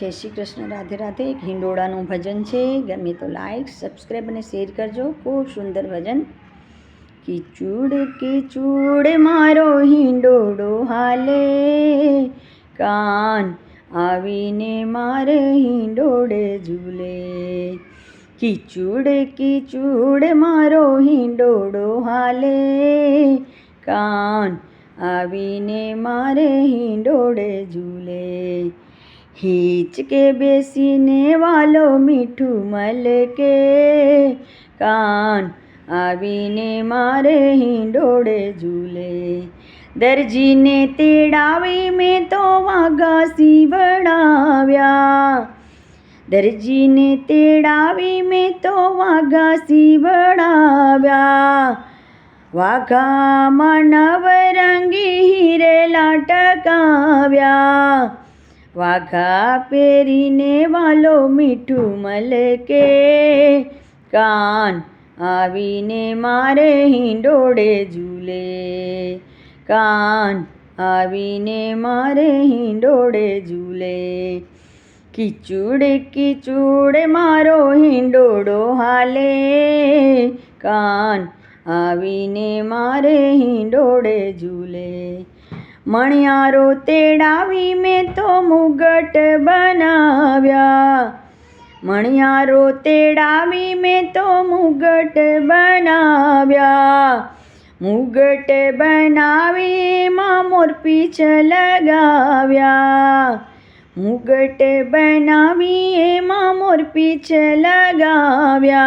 જય શ્રી કૃષ્ણ, રાધે રાધે. એક હિંડોળાનું ભજન છે. ગમે તો લાઈક સબસ્ક્રાઈબ અને શેર કરજો. ખૂબ સુંદર ભજન. કિચુડ કિચુડ મારો હિંડોળો હાલે. કાન આવીને મારે હિંડોળે ઝૂલે. કિચુડ કિચુડ મારો હિંડોળો હાલે. કાન આવીને મારે હિંડોળે ઝૂલે. હિચકે બેસીને વાલો મીઠું મલકે કાન આવીને મારે હિંડોળે ઝૂલે દરજીને તેડાવી મેં તો વાઘા સીવડાવ્યા દરજીને તેડાવી મેં તો વાઘા સીવડાવ્યા વાઘામાં નવરંગી હીરેલા ટકાવ્યા વાઘા પહેરીને વાલો મીઠું મલકે. કાન આવીને મારે હિંડોળે ઝૂલે. કાન આવીને મારે હિંડોળે ઝૂલે. કિચુડ કિચુડ મારો હિંડોળો હાલે. કાન આવીને મારે હિંડોળે ઝૂલે. મણિયારો તેડાવી મેં તો મુગટ બનાવ્યા. મણિયારો તેડાવી મેં તો મુગટ બનાવ્યા. મુગટ બનાવી એમાં મોરપીછ લગાવ્યા. મુગટ બનાવી એમાં મોરપીછ લગાવ્યા.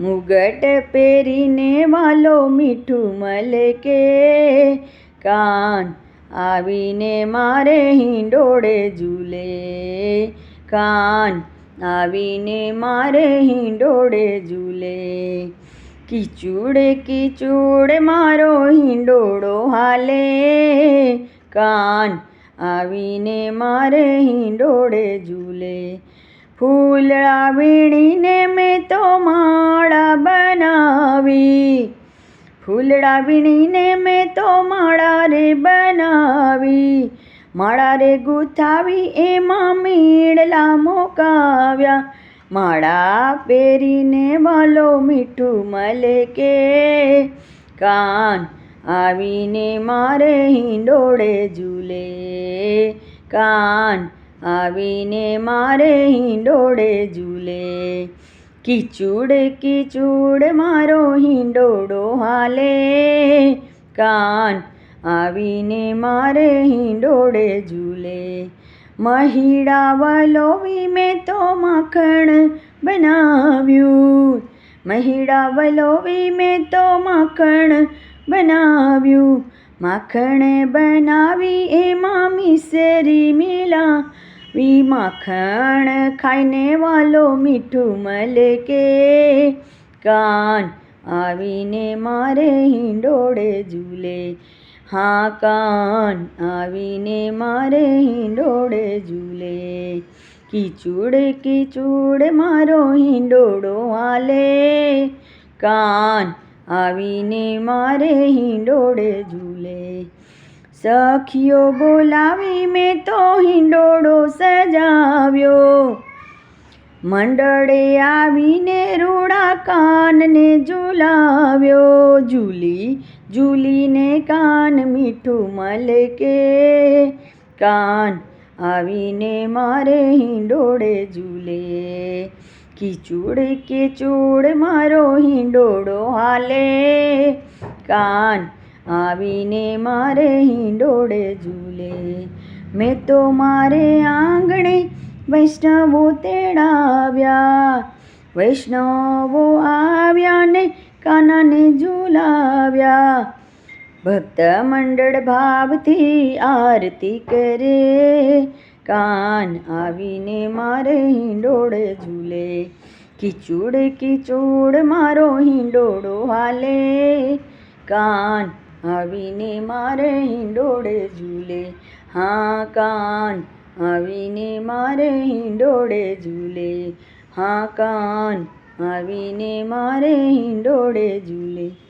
મુગટ પહેરીને વાલો મીઠું મલકે. કાન આવીને મારે હિંડોળે ઝૂલે. કાન આવીને મારે હિંડોળે ઝૂલે. કિચુડે કિચુડે મારો હિંડોળો હાલે. કાન આવીને મારે હિંડોળે ઝૂલે. ફૂલડા વીણીને મેં તો માળા બનાવી. ફૂલડા વીણીને મેં તો માળા રે બનાવી. માળા રે ગુથાવી એમાં મીણલા મોકાવ્યા. માળા પહેરીને વાલો મીઠું મલકે કાન. આવીને મારે હિંડોળે ઝૂલે કાન. આવીને મારે હિંડોળે ઝૂલે કિચુડ કિચુડ મારો હિંડોડો હાલે કાન આવીને મારે હિંડોળે ઝૂલે મહિડા વલોવી મેં તો માખણ બનાવ્યું મહિડા વલોવી મેં તો માખણ બનાવ્યું માખણ બનાવી એમાં મિસરી મિલાવી માખણ ખાઈને વાલો મીઠું મલકે. કાન આવીને મારે હિંડોળે ઝૂલે. હા, કાન આવીને મારે હિંડોળે ઝૂલે. કિચુડ કિચુડ મારો હિંડોળો હાલે. કાન આવીને મારે હિંડોળે ઝૂલે. સખીઓ બોલાવી મેં તો હિંડોળો સજાવ્યો. મંડળે આવીને રૂડા કાનને ઝૂલાવ્યો. ઝૂલી, ઝૂલીને કાન મીઠું મલકે કાન આવીને મારે હિંડોળે ઝૂલે. કિચુડ કિચુડ મારો હિંડોળો હાલે? કાન આવીને મારે હિંડોળે ઝૂલે. મેં તો મારે આંગણે વૈષ્ણવો તેડાવ્યા. વૈષ્ણવો આવ્યા ને કાનાને ઝૂલાવ્યા. ભક્ત મંડળ ભાવથી આરતી કરે. કાન આવીને મારે હિંડોળે ઝૂલે. કિચુડ કિચુડ મારો હિંડોળો હાલે. કાન આવીને મારે હિંડોળે ઝૂલે. હા, કાન. આવીને મારે હિંડોળે ઝૂલે. હા, કાન. આવીને મારે હિંડોળે ઝૂલે.